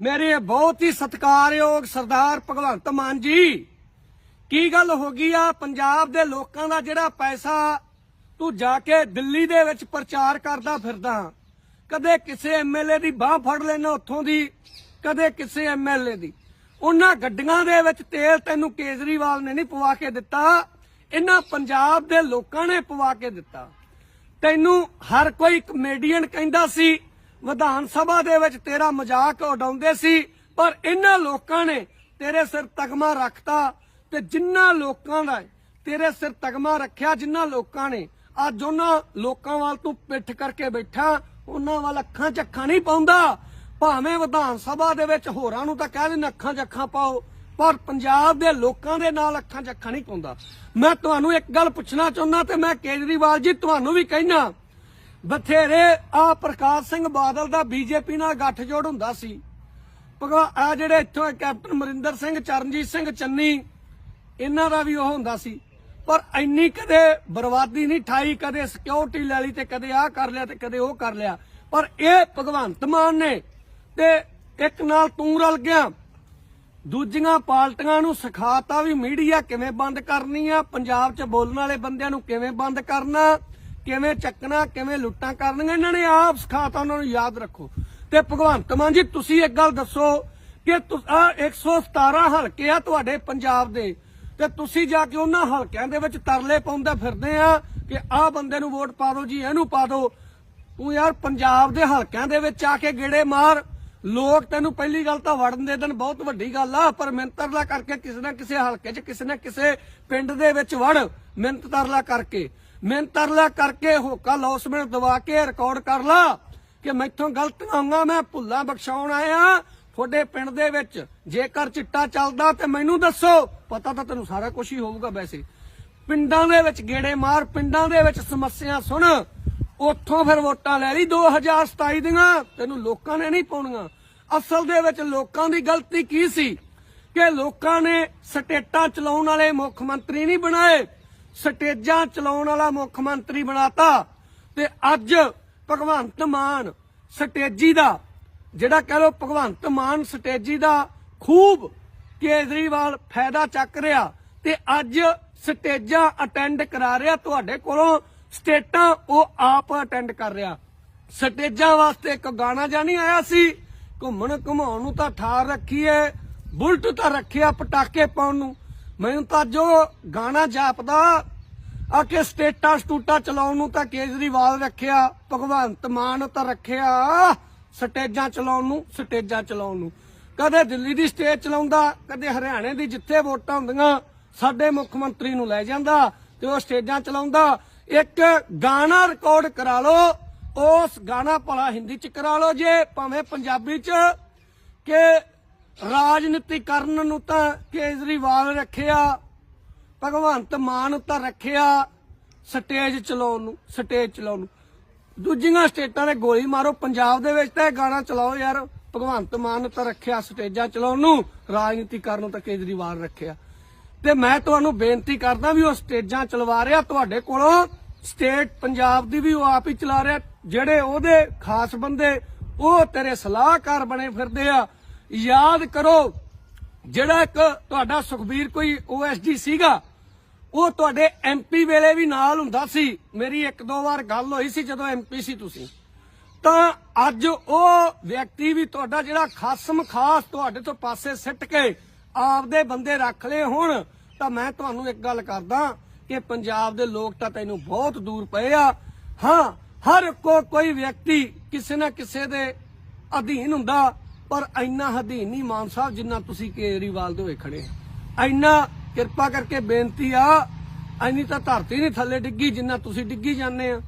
ਮੇਰੇ ਬਹੁਤ ਹੀ ਸਤਿਕਾਰਯੋਗ ਸਰਦਾਰ ਭਗਵੰਤ ਮਾਨ ਜੀ, ਕੀ ਗੱਲ ਹੋ ਗਈ ਆ? ਪੰਜਾਬ ਦੇ ਲੋਕਾਂ ਦਾ ਜਿਹੜਾ ਪੈਸਾ ਤੂੰ ਜਾ ਕੇ ਦਿੱਲੀ ਦੇ ਵਿੱਚ ਪ੍ਰਚਾਰ ਕਰਦਾ ਫਿਰਦਾ, ਕਦੇ ਕਿਸੇ ਐਮਐਲਏ ਦੀ ਬਾਹ ਫੜ ਲੈਣਾ ਉੱਥੋਂ ਦੀ, ਕਦੇ ਕਿਸੇ ਐਮਐਲਏ ਦੀ। ਉਹਨਾਂ ਗੱਡੀਆਂ ਦੇ ਵਿੱਚ ਤੇਲ ਤੈਨੂੰ ਕੇਜਰੀਵਾਲ ਨੇ ਨਹੀਂ ਪਵਾ ਕੇ ਦਿੱਤਾ, ਇਹਨਾਂ ਪੰਜਾਬ ਦੇ ਲੋਕਾਂ ਨੇ ਪਵਾ ਕੇ ਦਿੱਤਾ। ਤੈਨੂੰ ਹਰ ਕੋਈ ਕਮੇਡੀਅਨ ਕਹਿੰਦਾ ਸੀ ਵਿਧਾਨ ਸਭਾ ਦੇ ਵਿੱਚ ਤੇਰਾ ਮਜ਼ਾਕ ਉਡਾਉਂਦੇ ਸੀ, ਪਰ ਇਹਨਾਂ ਲੋਕਾਂ ਨੇ ਤੇਰੇ ਸਿਰ ਤਗਮਾ ਰੱਖਤਾ ਤੇ ਜਿੰਨਾ ਲੋਕਾਂ ਦਾ ਤੇਰੇ ਸਿਰ ਤਗਮਾ ਰੱਖਿਆ, ਜਿੰਨਾ ਲੋਕਾਂ ਨੇ, ਅੱਜ ਉਹਨਾਂ ਲੋਕਾਂ ਵੱਲ ਤੂੰ ਪਿੱਠ ਕਰਕੇ ਬੈਠਾ, ਉਹਨਾਂ ਵੱਲ ਅੱਖਾਂ 'ਚ ਅੱਖਾਂ ਨਹੀਂ ਪਾਉਂਦਾ। ਭਾਵੇਂ ਵਿਧਾਨ ਸਭਾ ਦੇ ਵਿੱਚ ਹੋਰਾਂ ਨੂੰ ਤਾਂ ਕਹਿ ਦੇ ਅੱਖਾਂ 'ਚ ਅੱਖਾਂ ਪਾਓ, ਪਰ ਪੰਜਾਬ ਦੇ ਲੋਕਾਂ ਦੇ ਨਾਲ ਅੱਖਾਂ 'ਚ ਅੱਖਾਂ ਨਹੀਂ ਪਾਉਂਦਾ। ਮੈਂ ਤੁਹਾਨੂੰ ਇੱਕ ਗੱਲ ਪੁੱਛਣਾ ਚਾਹੁੰਦਾ ਤੇ ਮੈਂ ਕੇਜਰੀਵਾਲ ਜੀ ਤੁਹਾਨੂੰ ਵੀ ਕਹਿਣਾ ਬਥੇਰੇ ਆ ਪ੍ਰਕਾਸ਼ ਸਿੰਘ ਬਾਦਲ ਦਾ ਬੀਜੇਪੀ ਨਾਲ ਗੱਠਜੋੜ ਹੁੰਦਾ ਸੀ। ਭਗਵਾ ਆ ਜਿਹੜੇ ਇੱਥੋਂ ਕੈਪਟਨ ਮਰਿੰਦਰ ਸਿੰਘ, ਚਰਨਜੀਤ ਸਿੰਘ ਚੰਨੀ, ਇਹਨਾਂ ਦਾ ਵੀ ਉਹ ਹੁੰਦਾ ਸੀ। ਪਰ ਇੰਨੀ ਕਦੇ ਬਰਬਾਦੀ ਨਹੀਂ ਠਾਈ, ਕਦੇ ਸਿਕਿਉਰਿਟੀ ਲੈ ਲਈ ਤੇ ਕਦੇ ਆਹ ਕਰ ਲਿਆ ਤੇ ਕਦੇ ਉਹ ਕਰ ਲਿਆ। ਪਰ ਇਹ ਭਗਵੰਤ ਮਾਨ ਨੇ ਤੇ ਇੱਕ ਨਾਲ ਤੂੰ ਰਲ ਗਿਆ। ਦੂਜੀਆਂ ਪਾਰਟੀਆਂ ਨੂੰ ਸਿਖਾਤਾ ਵੀ ਮੀਡੀਆ ਕਿਵੇਂ ਬੰਦ ਕਰਨੀ ਆ, ਪੰਜਾਬ 'ਚ ਬੋਲਣ ਵਾਲੇ ਬੰਦਿਆਂ ਨੂੰ ਕਿਵੇਂ ਬੰਦ ਕਰਨਾ ਕਿਵੇਂ ਚੱਕਣਾ, ਕਿਵੇਂ ਲੁੱਟਾਂ ਕਰਨੀਆਂ, ਇਹਨਾਂ ਨੇ ਆਪ ਸਿਖਾਤਾ, ਉਹਨਾਂ ਨੂੰ ਯਾਦ ਰੱਖੋ। ਤੇ ਭਗਵੰਤ ਮਾਨ ਜੀ, ਤੁਸੀਂ ਇੱਕ ਗੱਲ ਦੱਸੋ ਕਿ ਤੁ- ਆਹ 117 ਹਲਕੇ ਆ ਤੁਹਾਡੇ ਪੰਜਾਬ ਦੇ। ਤੇ ਤੁਸੀਂ ਜਾ ਕੇ ਉਹਨਾਂ ਹਲਕਿਆਂ ਦੇ ਵਿੱਚ ਤਰਲੇ ਪਾਉਂਦੇ ਫਿਰਦੇ ਆ ਕਿ ਆਹ ਬੰਦੇ ਨੂੰ ਵੋਟ ਪਾ ਦਿਓ ਜੀ, ਇਹਨੂੰ ਪਾ ਦਿਓ। ਤੂੰ ਯਾਰ ਪੰਜਾਬ ਦੇ ਹਲਕਿਆਂ ਦੇ ਵਿੱਚ ਆ ਕੇ ਗੇੜੇ ਮਾਰ। ਲੋਕ ਤੈਨੂੰ ਪਹਿਲੀ ਗੱਲ ਤਾਂ ਵੜਨ ਦੇ ਦਿਨ ਬਹੁਤ ਵੱਡੀ ਗੱਲ ਆ, ਪਰ ਮਿਹਨਤ ਤਰਲਾ ਕਰਕੇ ਕਿਸੇ ਨਾ ਕਿਸੇ ਹਲਕੇ 'ਚ, ਕਿਸੇ ਨਾ ਕਿਸੇ ਪਿੰਡ ਦੇ ਵਿੱਚ ਵੜ ਮਿਹਨਤ ਤਰਲਾ ਕਰਕੇ। ਮਿਹਨਤ ਕਰਕੇ ਹੋਕਾ ਲੌਸਮੈਂਟ ਦਵਾ ਕੇ ਰਿਕਾਰਡ ਕਰ ਲਾ ਕਿ ਮੈਥੋਂ ਗਲਤੀਆਂ ਹੋਈਆਂ ਮੈਂ ਭੁੱਲਾਂ ਬਖਸ਼ਾਉਣ ਆਇਆ ਤੁਹਾਡੇ ਪਿੰਡ ਦੇ ਵਿੱਚ ਜੇਕਰ ਚਿੱਟਾ ਚੱਲਦਾ ਤੇ ਮੈਨੂੰ ਦੱਸੋ। ਪਤਾ ਤਾਂ ਤੈਨੂੰ ਸਾਰਾ ਕੁਝ ਹੀ ਹੋਊਗਾ ਵੈਸੇ। ਪਿੰਡਾਂ ਦੇ ਵਿੱਚ ਗੇੜੇ ਮਾਰ, ਪਿੰਡਾਂ ਦੇ ਵਿੱਚ ਸਮੱਸਿਆ ਸੁਣ। ਉੱਥੋਂ ਫਿਰ ਵੋਟਾਂ ਲੈ ਲਈ 2027 ਦੀਆਂ। ਤੈਨੂੰ ਲੋਕਾਂ ਨੇ ਨਹੀਂ ਪਾਉਣੀਆਂ। ਅਸਲ ਦੇ ਵਿੱਚ ਲੋਕਾਂ ਦੀ ਗਲਤੀ ਕੀ ਸੀ? ਕਿ ਲੋਕਾਂ ਨੇ ਸਟੇਟਾਂ ਚਲਾਉਣ ਵਾਲੇ ਮੁੱਖ ਮੰਤਰੀ ਨਹੀਂ ਬਣਾਏ। ਸਟੇਜਾਂ ਚਲਾਉਣ ਵਾਲਾ ਮੁੱਖ ਮੰਤਰੀ ਬਣਾਤਾ ਤੇ ਅੱਜ ਭਗਵੰਤ ਮਾਨ ਸਟੇਜੀ ਦਾ, ਜਿਹੜਾ ਕਹ ਲੋ ਭਗਵੰਤ ਮਾਨ ਸਟੇਜੀ ਦਾ ਖੂਬ ਕੇਜਰੀਵਾਲ ਫਾਇਦਾ ਚੱਕ ਰਿਹਾ ਤੇ ਅੱਜ ਸਟੇਜਾਂ ਅਟੈਂਡ ਕਰਾ ਰਿਹਾ ਤੁਹਾਡੇ ਕੋਲੋਂ, ਸਟੇਟਾਂ ਉਹ ਆਪ ਅਟੈਂਡ ਕਰ ਰਿਹਾ। ਸਟੇਜਾਂ ਵਾਸਤੇ ਇੱਕ ਗਾਣਾ ਜਾਣੀ ਆਇਆ ਸੀ, ਘੁੰਮਣ ਘੁਮਾਉਣ ਨੂੰ ਤਾਂ ਠਾਰ ਰੱਖੀ ਏ, ਬੁਲਟ ਤਾਂ ਰੱਖਿਆ ਪਟਾਕੇ ਪਾਉਣ ਨੂੰ। ਮੈਨੂੰ ਤਾਂ ਜੋ ਗਾਣਾ ਜਾਪਦਾ, ਆ ਕਿ ਸਟੇਟਾਂ ਸਟੂਟਾਂ ਚਲਾਉਣ ਨੂੰ ਤਾਂ ਕੇਜਰੀਵਾਲ ਰੱਖਿਆ, ਭਗਵੰਤ ਮਾਨ ਤਾਂ ਰੱਖਿਆ, ਸਟੇਜਾਂ ਚਲਾਉਣ ਨੂੰ, ਸਟੇਜਾਂ ਚਲਾਉਣ ਨੂੰ। ਕਦੇ ਦਿੱਲੀ ਦੀ ਸਟੇਜ ਚਲਾਉਂਦਾ, ਕਦੇ ਹਰਿਆਣੇ ਦੀ ਜਿੱਥੇ ਵੋਟਾਂ ਹੁੰਦੀਆਂ, ਸਾਡੇ ਮੁੱਖ ਮੰਤਰੀ ਨੂੰ ਲੈ ਜਾਂਦਾ ਤੇ ਉਹ ਸਟੇਜਾਂ ਚਲਾਉਂਦਾ। ਇੱਕ ਗਾਣਾ ਰਿਕਾਰਡ ਕਰਾ ਲਓ, ਉਸ ਗਾਣਾ ਭਲਾ ਹਿੰਦੀ ਚ ਕਰਾ ਲਓ ਜੇ, ਭਾਵੇਂ ਪੰਜਾਬੀ ਚ, ਕਿ ਰਾਜਨੀਤੀ ਕਰਨ ਨੂੰ ਤਾਂ ਕੇਜਰੀਵਾਲ ਰੱਖਿਆ, ਭਗਵੰਤ ਮਾਨ ਤਾਂ ਰੱਖਿਆ, ਸਟੇਜ ਚਲਾਉਣ ਨੂੰ, ਸਟੇਜ ਚਲਾਉਣ ਨੂੰ। ਦੂਜੀਆਂ ਸਟੇਟਾਂ ਦੇ ਗੋਲੀ ਮਾਰੋ, ਪੰਜਾਬ ਦੇ ਵਿੱਚ ਤਾਂ ਇਹ ਗਾਣਾ ਚਲਾਓ ਯਾਰ, ਭਗਵੰਤ ਮਾਨ ਤਾਂ ਰੱਖਿਆ ਸਟੇਜਾਂ ਚਲਾਉਣ ਨੂੰ, ਰਾਜਨੀਤੀ ਕਰਨ ਨੂੰ ਤਾਂ ਕੇਜਰੀਵਾਲ ਰੱਖਿਆ। ਤੇ ਮੈਂ ਤੁਹਾਨੂੰ ਬੇਨਤੀ ਕਰਦਾ ਵੀ ਉਹ ਸਟੇਜਾਂ ਚਲਵਾ ਰਿਹਾ ਤੁਹਾਡੇ ਕੋਲੋਂ, ਸਟੇਟ ਪੰਜਾਬ ਦੀ ਵੀ ਉਹ ਆਪ ਹੀ ਚਲਾ ਰਿਹਾ, ਜਿਹੜੇ ਉਹਦੇ ਖਾਸ ਬੰਦੇ, ਉਹ ਤੇਰੇ ਸਲਾਹਕਾਰ ਬਣੇ ਫਿਰਦੇ ਆ। ਯਾਦ ਕਰੋ, ਜਿਹੜਾ ਇੱਕ ਤੁਹਾਡਾ ਸੁਖਬੀਰ ਕੋਈ ਓਐਸਡੀ ਸੀਗਾ, ਉਹ ਤੁਹਾਡੇ ਐਮਪੀ ਵੇਲੇ ਵੀ ਨਾਲ ਹੁੰਦਾ ਸੀ। ਮੇਰੀ ਇੱਕ ਦੋ ਵਾਰ ਗੱਲ ਹੋਈ ਸੀ ਜਦੋਂ ਐਮਪੀ ਸੀ ਤੁਸੀਂ। ਤਾਂ ਅੱਜ ਉਹ ਵਿਅਕਤੀ ਵੀ ਤੁਹਾਡਾ ਜਿਹੜਾ ਖਾਸਮ ਖਾਸ ਤੁਹਾਡੇ ਤੋਂ ਪਾਸੇ ਸਿੱਟ ਕੇ ਆਪਦੇ ਬੰਦੇ ਰੱਖ ਲਏ ਹੁਣ, ਤਾਂ ਮੈਂ ਤੁਹਾਨੂੰ ਇੱਕ ਗੱਲ ਕਰਦਾ ਕਿ ਪੰਜਾਬ ਦੇ ਲੋਕ ਤਾਂ ਤੈਨੂੰ ਬਹੁਤ ਦੂਰ ਪਏ ਆ। ਹਾਂ, ਹਰ ਕੋ ਕੋਈ ਵਿਅਕਤੀ ਕਿਸੇ ਨਾ ਕਿਸੇ ਦੇ ਅਧੀਨ ਹੁੰਦਾ। ਪਰ ਇੰਨਾ ਅਧੀਨ ਨਹੀਂ ਮਾਨ ਸਾਹਿਬ ਜਿੰਨਾ ਤੁਸੀਂ ਕੇਜਰੀਵਾਲ ਦੇ ਹੋਏ ਖੜੇ ਇੰਨਾ ਕਿਰਪਾ ਕਰਕੇ ਬੇਨਤੀ ਆ, ਇੰਨੀ ਤਾਂ ਧਰਤੀ ਨਹੀਂ ਥੱਲੇ ਡਿੱਗੀ ਜਿੰਨਾ ਤੁਸੀਂ ਡਿੱਗੀ ਜਾਂਦੇ ਆ।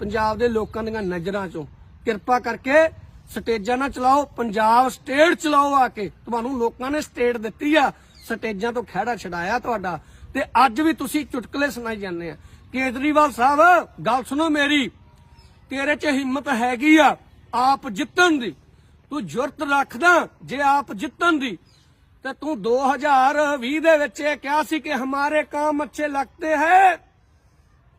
ਪੰਜਾਬ ਦੇ ਲੋਕਾਂ ਦੀਆਂ ਨਜ਼ਰਾਂ ਚੋਂ ਕਿਰਪਾ ਕਰਕੇ ਸਟੇਜਾਂ ਨਾ ਚਲਾਓ, ਪੰਜਾਬ ਸਟੇਟ ਚਲਾਓ ਆ ਕੇ। ਤੁਹਾਨੂੰ ਲੋਕਾਂ ਨੇ ਸਟੇਟ ਦਿੱਤੀ ਆ, ਸਟੇਜਾਂ ਤੋਂ ਖਹਿੜਾ ਛਡਾਇਆ ਤੁਹਾਡਾ। ਤੇ ਅੱਜ ਵੀ ਤੁਸੀਂ ਚੁਟਕਲੇ ਸੁਣਾਈ ਜਾਂਦੇ ਆ। ਕੇਜਰੀਵਾਲ ਸਾਹਿਬ, ਗੱਲ ਸੁਣੋ ਮੇਰੀ, ਤੇਰੇ 'ਚ ਹਿੰਮਤ ਹੈਗੀ ਆ, ਆਪ ਜਿੱਤਣ ਦੀ। ਤੂੰ ਜੁਰਤ ਰੱਖਦਾ ਜੇ ਆਪ ਜਿੱਤਣ ਦੀ। ਤੇ ਤੂੰ 2020 ਦੇ ਵਿੱਚ ਇਹ ਕਿਹਾ ਸੀ ਕਿ ਹਮਾਰੇ ਕੰਮ ਅੱਛੇ ਲੱਗਦੇ ਹੈ।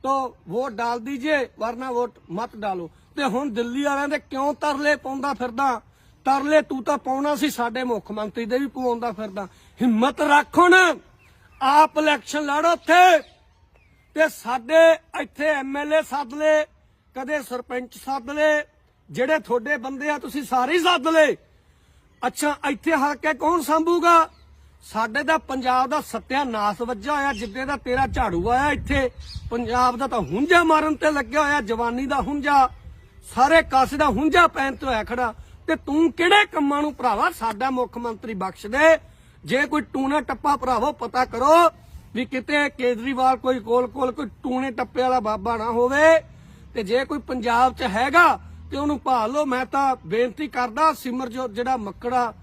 ਤੋ ਵੋਟ ਡਾਲ ਦੀਜੇ, ਵਰਨਾ ਵੋਟ ਮਤ ਡਾਲੋ। ਤੇ ਹੁਣ ਦਿੱਲੀ ਵਾਲਿਆਂ ਦੇ ਕਿਉਂ ਤਰਲੇ ਪਾਉਂਦਾ ਫਿਰਦਾ? ਤਰਲੇ ਤੂੰ ਤਾਂ ਪਾਉਣਾ ਸੀ, ਸਾਡੇ ਮੁੱਖ ਮੰਤਰੀ ਦੇ ਵੀ ਪਾਉਂਦਾ ਫਿਰਦਾ। ਹਿੰਮਤ ਰੱਖ ਹੁਣ। ਆਪ ਇਲੈਕਸ਼ਨ ਲੜੋ ਉੱਥੇ। ਤੇ ਸਾਡੇ ਇੱਥੇ ਐਮਐਲਏ ਸੱਦ ਲੈ ਕਦੇ ਸਰਪੰਚ ਸੱਦ ਲੈ ਜਿਹੜੇ ਤੁਹਾਡੇ ਬੰਦੇ ਆ, ਤੁਸੀਂ ਸਾਰੇ ਸੱਦ ਲਏ। ਅੱਛਾ, ਇੱਥੇ ਹਲਕੇ ਕੌਣ ਸੰਭੂਗਾ? ਸਾਡੇ ਦਾ ਪੰਜਾਬ ਦਾ ਸੱਤਿਆਨਾਸ਼ ਵੱਜਾ ਹੋਇਆ, ਜਿੱਦੇ ਦਾ ਤੇਰਾ ਝਾੜੂ ਆਇਆ ਇੱਥੇ। ਪੰਜਾਬ ਦਾ ਤਾਂ ਹੁੰਜਾ ਮਾਰਨ ਤੇ ਲੱਗਿਆ ਹੋਇਆ, ਜਵਾਨੀ ਦਾ ਹੁੰਜਾ ਸਾਰੇ ਕਾਸੇ ਦਾ ਹੁੰਜਾ ਪੈਣ ਤੇ ਹੋਇਆ ਖੜਾ। ਤੇ ਤੂੰ ਕਿਹੜੇ ਕੰਮਾਂ ਨੂੰ ਭਰਾਵਾ? ਸਾਡਾ ਮੁੱਖ ਮੰਤਰੀ ਬਖਸ਼ ਦੇ। ਜੇ ਕੋਈ ਟੂਣਾ ਟੱਪਾ ਭਰਾਵੋ, ਪਤਾ ਕਰੋ ਵੀ ਕਿਤੇ ਕੇਜਰੀਵਾਲ ਕੋਈ ਕੋਲ ਕੋਲ ਕੋਈ ਟੂਣੇ ਟੱਪੇ ਵਾਲਾ ਬਾਬਾ ਨਾ ਹੋਵੇ। ਤੇ ਜੇ ਕੋਈ ਪੰਜਾਬ 'ਚ ਹੈਗਾ ਤੇ ਉਹਨੂੰ ਭਾਲ ਲਓ। ਮੈਂ ਤਾਂ ਬੇਨਤੀ ਕਰਦਾ, ਸਿਮਰਜੋਤ ਜਿਹੜਾ ਮੱਕੜਾ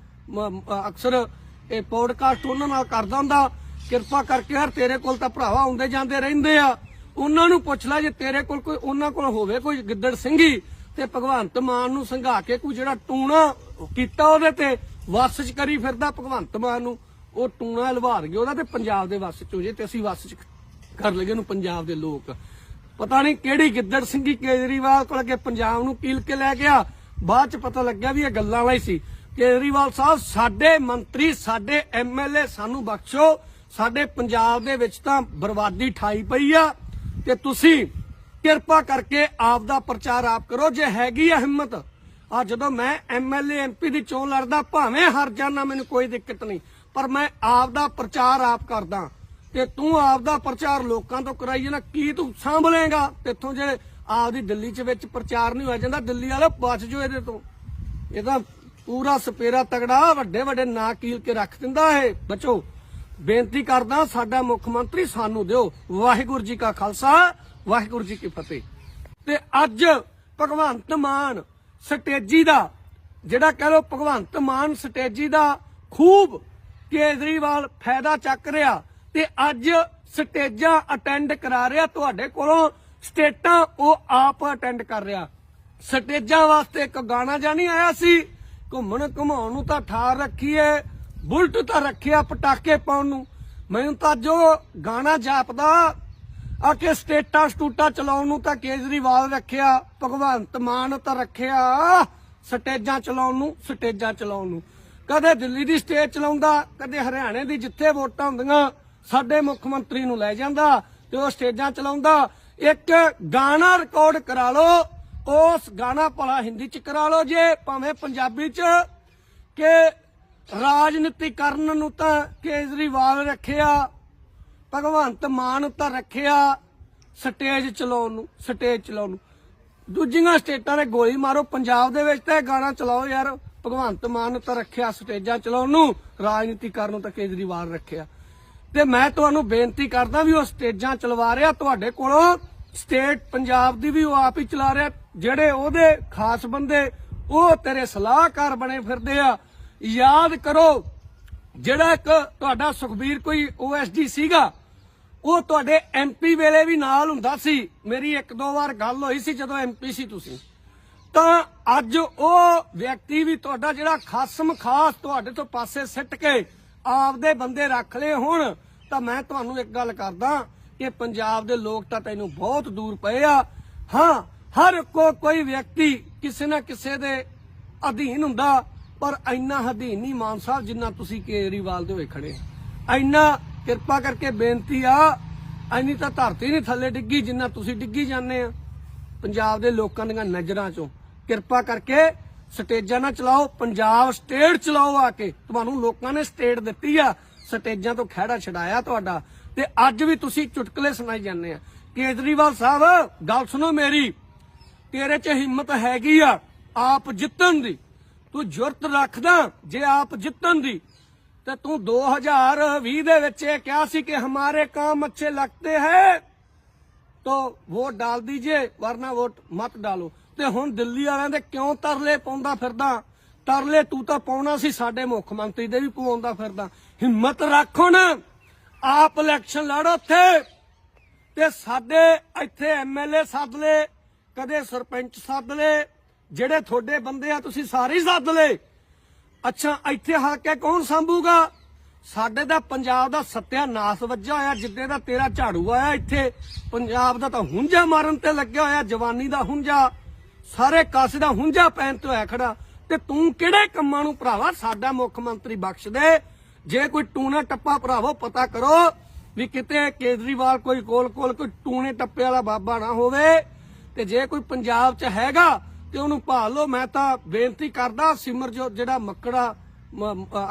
ਅਕਸਰ ਇਹ ਪੋਡਕਾਸਟ ਉਹਨਾਂ ਨਾਲ ਕਰਦਾ ਹੁੰਦਾ ਕਿਰਪਾ ਕਰਕੇ ਯਾਰ ਤੇਰੇ ਕੋਲ ਤਾਂ ਭਰਾਵਾ ਆਉਂਦੇ ਜਾਂਦੇ ਰਹਿੰਦੇ ਆ। ਉਹਨਾਂ ਨੂੰ ਪੁੱਛ ਲੈ ਜੇ ਤੇਰੇ ਕੋਲ ਕੋਈ, ਉਹਨਾਂ ਕੋਲ ਹੋਵੇ ਕੋਈ ਗਿੱਦੜ ਸਿੰਘੀ ਤੇ ਭਗਵੰਤ ਮਾਨ ਨੂੰ ਸੰਘਾ ਕੇ ਕੋਈ ਜਿਹੜਾ ਟੂਣਾ ਕੀਤਾ ਉਹਦੇ ਤੇ, ਵਸ ਚ ਕਰੀ ਫਿਰਦਾ ਭਗਵੰਤ ਮਾਨ ਨੂੰ। ਉਹ ਟੂਣਾ ਲਵਾਰ ਗਿਆ ਉਹਦਾ ਤੇ ਪੰਜਾਬ ਦੇ ਵਸ ਚ ਹੋ ਜੇ ਤੇ ਅਸੀਂ ਵਸ ਚ ਕਰ ਲਈਏ ਉਹਨੂੰ ਪੰਜਾਬ ਦੇ ਲੋਕ। ਪਤਾ ਨਹੀਂ ਕਿਹੜੀ ਗਿੱਦੜ ਸਿੰਘੀ ਕੇਜਰੀਵਾਲ ਕੋਲ ਕੇ ਪੰਜਾਬ ਨੂੰ ਕੀਲ ਕੇ ਲੈ ਗਿਆ। ਬਾਅਦ ਚ ਪਤਾ ਲੱਗਿਆ ਵੀ ਇਹ ਗੱਲਾਂ ਵਾਲਾ ਹੀ ਸੀ। ਕੇਜਰੀਵਾਲ ਸਾਹਿਬ, ਸਾਡੇ ਮੰਤਰੀ, ਸਾਡੇ ਐਮਐਲਏ ਸਾਨੂੰ ਬਖਸ਼ੋ। ਸਾਡੇ ਪੰਜਾਬ ਦੇ ਵਿੱਚ ਤਾਂ ਬਰਬਾਦੀ ਠਾਈ ਪਈ ਆ। ਤੇ ਤੁਸੀਂ ਕਿਰਪਾ ਕਰਕੇ ਆਪ ਦਾ ਪ੍ਰਚਾਰ ਆਪ ਕਰੋ, ਜੇ ਹੈਗੀ ਆ ਹਿੰਮਤ। ਆ ਜਦੋਂ ਮੈਂ ਐਮਐਲਏ ਐਮਪੀ ਦੀ ਚੋਣ ਲੜਦਾ, ਭਾਵੇਂ ਹਰ ਜਾਣਾ ਮੈਨੂੰ ਕੋਈ ਦਿੱਕਤ ਨਹੀਂ। ਪਰ ਮੈਂ ਆਪ ਦਾ ਪ੍ਰਚਾਰ ਆਪ ਕਰਦਾ। ਤੇ ਤੂੰ ਆਪ ਦਾ ਪ੍ਰਚਾਰ ਲੋਕਾਂ ਤੋਂ ਕਰਾਈ ਨਾ, ਕੀ ਤੂੰ ਸਾਂਭ ਸੰਭਲੇਗਾ? ਤੇਥੋਂ ਜੇ ਆਪ ਦੀ ਦਿੱਲੀ ਚ ਵਿੱਚ ਪ੍ਰਚਾਰ ਨਹੀਂ ਹੋਇਆ ਜਾਂਦਾ, ਦਿੱਲੀ ਵਾਲੇ ਬਚ ਜੋ ਇਹਦੇ ਤੋਂ। ਇਹ ਪੂਰਾ ਸਪੇਰਾ ਤਗੜਾ, ਵੱਡੇ ਵੱਡੇ ਨਾਂ ਕੀਲ ਕੇ ਰੱਖ ਦਿੰਦਾ ਇਹ। ਬੱਚੋ, ਬੇਨਤੀ ਕਰਦਾ, ਸਾਡਾ ਮੁੱਖ ਮੰਤਰੀ ਸਾਨੂੰ ਦਿਓ। ਵਾਹਿਗੁਰੂ ਜੀ ਕਾ ਖਾਲਸਾ, ਵਾਹਿਗੁਰੂ ਜੀ ਕੀ ਫਤਿਹ। ਤੇ ਅੱਜ ਭਗਵੰਤ ਮਾਨ ਸਟੇਜੀ ਦਾ, ਜਿਹੜਾ ਕਹ ਲੋ ਭਗਵੰਤ ਮਾਨ ਸਟੇਜੀ ਦਾ ਖੂਬ ਕੇਜਰੀਵਾਲ ਫਾਇਦਾ ਚੱਕ ਰਿਹਾ ਤੇ ਅੱਜ ਸਟੇਜਾਂ ਅਟੈਂਡ ਕਰਾ ਰਿਹਾ ਤੁਹਾਡੇ ਕੋਲੋਂ। ਸਟੇਟਾਂ ਉਹ ਆਪ ਅਟੈਂਡ ਕਰ ਰਿਹਾ। ਸਟੇਜਾਂ ਵਾਸਤੇ ਇੱਕ ਗਾਣਾ ਜਾਂ ਨਹੀਂ ਆਇਆ ਸੀ? ਘੁੰਮਣ ਘੁਮਾਉਣ ਨੂੰ ਤਾਂ ਠਾਰ ਰੱਖੀ ਏ ਬੁਲਟ ਤਾਂ ਰੱਖਿਆ ਪਟਾਕੇ ਪਾਉਣ ਨੂੰ। ਮੈਨੂੰ ਤਾਂ ਜੋ ਗਾਣਾ ਜਾਪਦਾ, ਆ ਕਿ ਸਟੇਟਾਂ ਸਟੂਟਾਂ ਚਲਾਉਣ ਨੂੰ ਤਾਂ ਕੇਜਰੀਵਾਲ ਰੱਖਿਆ, ਭਗਵੰਤ ਮਾਨ ਤਾਂ ਰੱਖਿਆ। ਸਟੇਜਾਂ ਚਲਾਉਣ ਨੂੰ, ਸਟੇਜਾਂ ਚਲਾਉਣ ਨੂੰ। ਕਦੇ ਦਿੱਲੀ ਦੀ ਸਟੇਜ ਚਲਾਉਂਦਾ, ਕਦੇ ਹਰਿਆਣੇ ਦੀ ਜਿੱਥੇ ਵੋਟਾਂ ਹੁੰਦੀਆਂ ਸਾਡੇ ਮੁੱਖ ਮੰਤਰੀ ਨੂੰ ਲੈ ਜਾਂਦਾ ਤੇ ਉਹ ਸਟੇਜਾਂ ਚਲਾਉਂਦਾ। ਇੱਕ ਗਾਣਾ ਰਿਕਾਰਡ ਕਰਾ ਲਓ। ਉਸ ਗਾਣਾ ਭਲਾ ਹਿੰਦੀ ਚ ਕਰਾ ਲਓ ਜੇ, ਭਾਵੇਂ ਪੰਜਾਬੀ ਚ। ਕਿ ਰਾਜਨੀਤੀਕਰਨ ਨੂੰ ਤਾਂ ਕੇਜਰੀਵਾਲ ਰੱਖਿਆ, ਭਗਵੰਤ ਮਾਨ ਤਾਂ ਰੱਖਿਆ, ਸਟੇਜ ਚਲਾਉਣ ਨੂੰ, ਸਟੇਜ ਚਲਾਉਣ ਨੂੰ। ਦੂਜੀਆਂ ਸਟੇਟਾਂ ਨੇ ਗੋਲੀ ਮਾਰੋ, ਪੰਜਾਬ ਦੇ ਵਿੱਚ ਤਾਂ ਗਾਣਾ ਚਲਾਓ ਯਾਰ, ਭਗਵੰਤ ਮਾਨ ਤਾਂ ਰੱਖਿਆ ਸਟੇਜਾਂ ਚਲਾਉਣ ਨੂੰ ਰਾਜਨੀਤੀਕਰਨ ਨੂੰ ਤਾਂ ਕੇਜਰੀਵਾਲ ਰੱਖਿਆ। ਤੇ ਮੈਂ ਤੁਹਾਨੂੰ ਬੇਨਤੀ ਕਰਦਾ ਵੀ ਉਹ ਸਟੇਜਾਂ ਚਲਵਾ ਰਿਹਾ ਤੁਹਾਡੇ ਕੋਲੋਂ। ਸਟੇਟ ਪੰਜਾਬ ਦੀ ਵੀ ਉਹ ਆਪ ਹੀ ਚਲਾ ਰਿਹਾ। ਜਿਹੜੇ ਉਹਦੇ ਖਾਸ ਬੰਦੇ, ਉਹ ਤੇਰੇ ਸਲਾਹਕਾਰ ਬਣੇ ਫਿਰਦੇ ਆ। ਯਾਦ ਕਰੋ, ਜਿਹੜਾ ਇੱਕ ਤੁਹਾਡਾ ਸੁਖਬੀਰ ਕੋਈ ਓਐਸਡੀ ਸੀਗਾ, ਉਹ ਤੁਹਾਡੇ ਐਮਪੀ ਵੇਲੇ ਵੀ ਨਾਲ ਹੁੰਦਾ ਸੀ। ਮੇਰੀ ਇੱਕ ਦੋ ਵਾਰ ਗੱਲ ਹੋਈ ਸੀ ਜਦੋਂ ਐਮਪੀ ਸੀ ਤੁਸੀਂ। ਤਾਂ ਅੱਜ ਉਹ ਵਿਅਕਤੀ ਵੀ ਤੁਹਾਡਾ ਜਿਹੜਾ ਖਾਸਮ ਖਾਸ ਤੁਹਾਡੇ ਤੋਂ ਪਾਸੇ ਸਿੱਟ ਕੇ ਆਪਦੇ ਬੰਦੇ ਰੱਖ ਲਏ ਹੁਣ। ਤਾਂ ਮੈਂ ਤੁਹਾਨੂੰ ਇੱਕ ਗੱਲ ਕਰਦਾ ਕਿ ਪੰਜਾਬ ਦੇ ਲੋਕ ਤਾਂ ਤੈਨੂੰ ਬਹੁਤ ਦੂਰ ਪਏ ਆ। ਹਾਂ, ਹਰ ਕੋ ਕੋਈ ਵਿਅਕਤੀ ਕਿਸੇ ਨਾ ਕਿਸੇ ਦੇ ਅਧੀਨ ਹੁੰਦਾ, ਪਰ ਇੰਨਾ ਅਧੀਨ ਨਹੀਂ ਮਾਨ ਸਾਹਿਬ ਜਿੰਨਾ ਤੁਸੀਂ ਕੇਜਰੀਵਾਲ ਦੇ ਹੋਏ ਖੜੇ ਇੰਨਾ ਕਿਰਪਾ ਕਰਕੇ ਬੇਨਤੀ ਆ, ਇੰਨੀ ਤਾਂ ਧਰਤੀ ਨਹੀਂ ਥੱਲੇ ਡਿੱਗੀ ਜਿੰਨਾ ਤੁਸੀਂ ਡਿੱਗੀ ਜਾਂਦੇ ਆ। ਪੰਜਾਬ ਦੇ ਲੋਕਾਂ ਦੀਆਂ ਨਜ਼ਰਾਂ ਚੋਂ ਕਿਰਪਾ ਕਰਕੇ ਸਟੇਜਾਂ ਨਾ ਚਲਾਓ, ਪੰਜਾਬ ਸਟੇਟ ਚਲਾਓ ਆ ਕੇ। ਤੁਹਾਨੂੰ ਲੋਕਾਂ ਨੇ ਸਟੇਟ ਦਿੱਤੀ ਆ। ਸਟੇਜਾਂ ਤੋਂ ਖਹਿੜਾ ਛਡਾਇਆ ਤੁਹਾਡਾ ਤੇ ਅੱਜ ਵੀ ਤੁਸੀਂ ਚੁਟਕਲੇ ਸੁਣਾਈ ਜਾਂਦੇ ਆ। ਕੇਜਰੀਵਾਲ ਸਾਹਿਬ, ਗੱਲ ਸੁਣੋ ਮੇਰੀ। ਤੇਰੇ 'ਚ ਹਿੰਮਤ ਹੈਗੀ ਆ, ਆਪ ਜਿੱਤਣ ਦੀ। ਤੂੰ ਜੁਰਤ ਰੱਖਦਾ, ਜੇ ਆਪ ਜਿੱਤਣ ਦੀ। ਤੇ ਤੂੰ 2020 ਦੇ ਵਿੱਚ ਇਹ ਕਿਹਾ ਸੀ ਕਿ ਹਮਾਰੇ ਕਾਮ ਅੱਛੇ ਲੱਗਦੇ ਹੈ। ਤੋ ਵੋਟ ਡਾਲ ਦੀਜੇ, ਵਰਨਾ ਵੋਟ ਮਤ ਡਾਲੋ। ਤੇ ਹੁਣ ਦਿੱਲੀ ਵਾਲਿਆਂ ਦੇ ਕਿਉਂ ਤਰਲੇ ਪਾਉਂਦਾ ਫਿਰਦਾ? ਤਰਲੇ ਤੂੰ ਤਾਂ ਪਾਉਣਾ ਸੀ ਸਾਡੇ ਮੁੱਖ ਮੰਤਰੀ ਦੇ ਵੀ ਪਵਾਉਂਦਾ ਫਿਰਦਾ। ਹਿੰਮਤ ਰੱਖ ਹੁਣ। ਆਪ ਇਲੈਕਸ਼ਨ ਲੜ ਉੱਥੇ। ਤੇ ਸਾਡੇ ਇੱਥੇ ਐਮਐਲਏ ਸੱਦ ਲੈ, ਕਦੇ ਸਰਪੰਚ ਸੱਦ ਲੈ, ਜਿਹੜੇ ਤੁਹਾਡੇ ਬੰਦੇ ਆ ਤੁਸੀਂ ਸਾਰੇ ਸੱਦ ਲੈ। ਅੱਛਾ, ਇੱਥੇ ਹਲਕੇ ਕੌਣ ਸੰਭੂਗਾ? ਸਾਡੇ ਦਾ ਪੰਜਾਬ ਦਾ ਸੱਤਿਆਨਾਸ਼ ਵੱਜਾ ਹੋਇਆ, ਜਿੱਦੇ ਦਾ ਤੇਰਾ ਝਾੜੂ ਆਇਆ ਇੱਥੇ। ਪੰਜਾਬ ਦਾ ਤਾਂ ਹੁੰਜਾ ਮਾਰਨ ਤੇ ਲੱਗਿਆ ਹੋਇਆ, ਜਵਾਨੀ ਦਾ ਹੁੰਜਾ ਸਾਰੇ ਕਾਸੇ ਦਾ ਹੁੰਜਾ ਪੈਣ ਤੇ ਹੋਇਆ ਖੜਾ। ਤੇ ਤੂੰ ਕਿਹੜੇ ਕੰਮਾਂ ਨੂੰ ਭਰਾਵਾ ਸਾਡਾ ਮੁੱਖ ਮੰਤਰੀ ਬਖਸ਼ ਦੇ ਜੇ ਕੋਈ ਟੂਣਾ ਟੱਪਾ ਭਰਾਵੋ, ਪਤਾ ਕਰੋ ਵੀ ਕਿਤੇ ਕੇਜਰੀਵਾਲ ਕੋਈ ਕੋਲ ਕੋਲ ਕੋਈ ਟੂਣੇ ਟੱਪੇ ਵਾਲਾ ਬਾਬਾ ਨਾ ਹੋਵੇ ਤੇ ਜੇ ਕੋਈ ਪੰਜਾਬ 'ਚ ਹੈਗਾ ਤੇ ਉਹਨੂੰ ਭਾਲ ਲਓ। ਮੈਂ ਤਾਂ ਬੇਨਤੀ ਕਰਦਾ, ਸਿਮਰ ਸਿਮਰਜੋਤ ਜਿਹੜਾ ਮੱਕੜਾ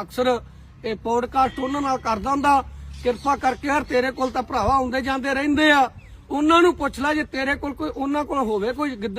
ਅਕਸਰ ਇਹ ਪੋਡਕਾਸਟ ਉਹਨਾਂ ਨਾਲ ਕਰਦਾ ਹੁੰਦਾ, ਕਿਰਪਾ ਕਰਕੇ ਯਾਰ ਤੇਰੇ ਕੋਲ ਤਾਂ ਭਰਾਵਾ ਆਉਂਦੇ ਜਾਂਦੇ ਰਹਿੰਦੇ ਆ। ਉਹਨਾਂ ਨੂੰ ਪੁੱਛ ਲੈ ਜੇ ਤੇਰੇ ਕੋਲ ਕੋਈ, ਉਹਨਾਂ ਕੋਲ ਹੋਵੇ ਕੋਈ ਗਿੱਦੜ